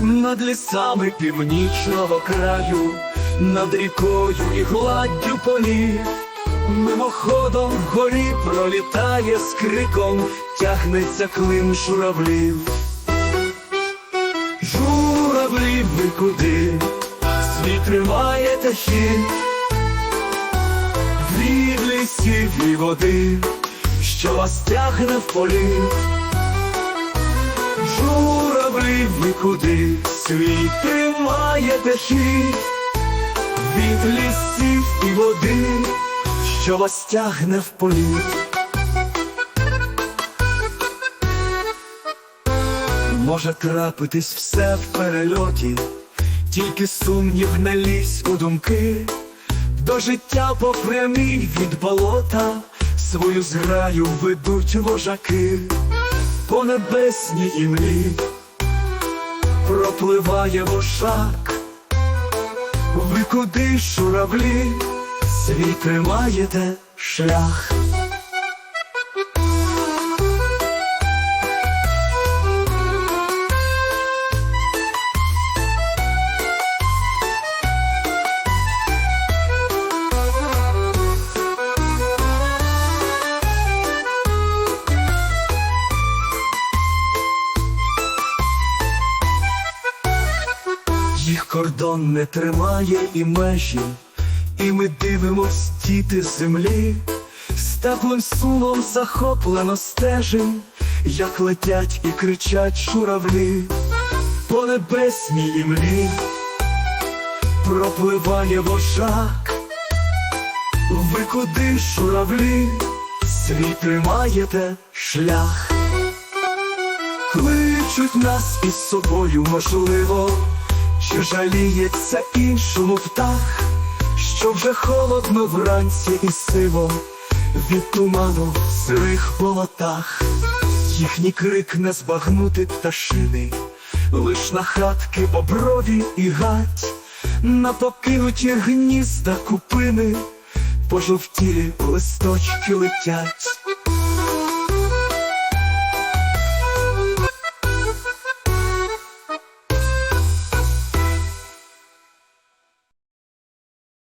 над лісами північного краю, над рікою і гладдю полів, мимоходом вгорі пролітає з криком, тягнеться клин журавлів. Журавлі ви куди, світ тримаєте хід, від лісів і води, що вас тягне в політ. Світ тримаєте хід, від лісів і води, що вас тягне в політ. Може трапитись все в перельоті, тільки сумнів не лізь у думки, до життя по прямій від болота свою зграю ведуть вожаки, по небесній імлі пропливає вошак. Ви куди журавлі, свій тримаєте шлях. Їх кордон не тримає і межі, і ми дивимось діти землі, з теплим сумом захоплено стежим, як летять і кричать журавлі, по небесній імлі пропливає вожак. Ви куди журавлі, свій тримаєте шлях. Кличуть нас із собою, можливо, чи жаліється іншому птах, що вже холодно вранці і сиво від туману в сирих болотах, їхній крик не збагнути пташини, лиш на хатки боброві і гать, на покинуті гнізда купини, пожовтілі листочки летять.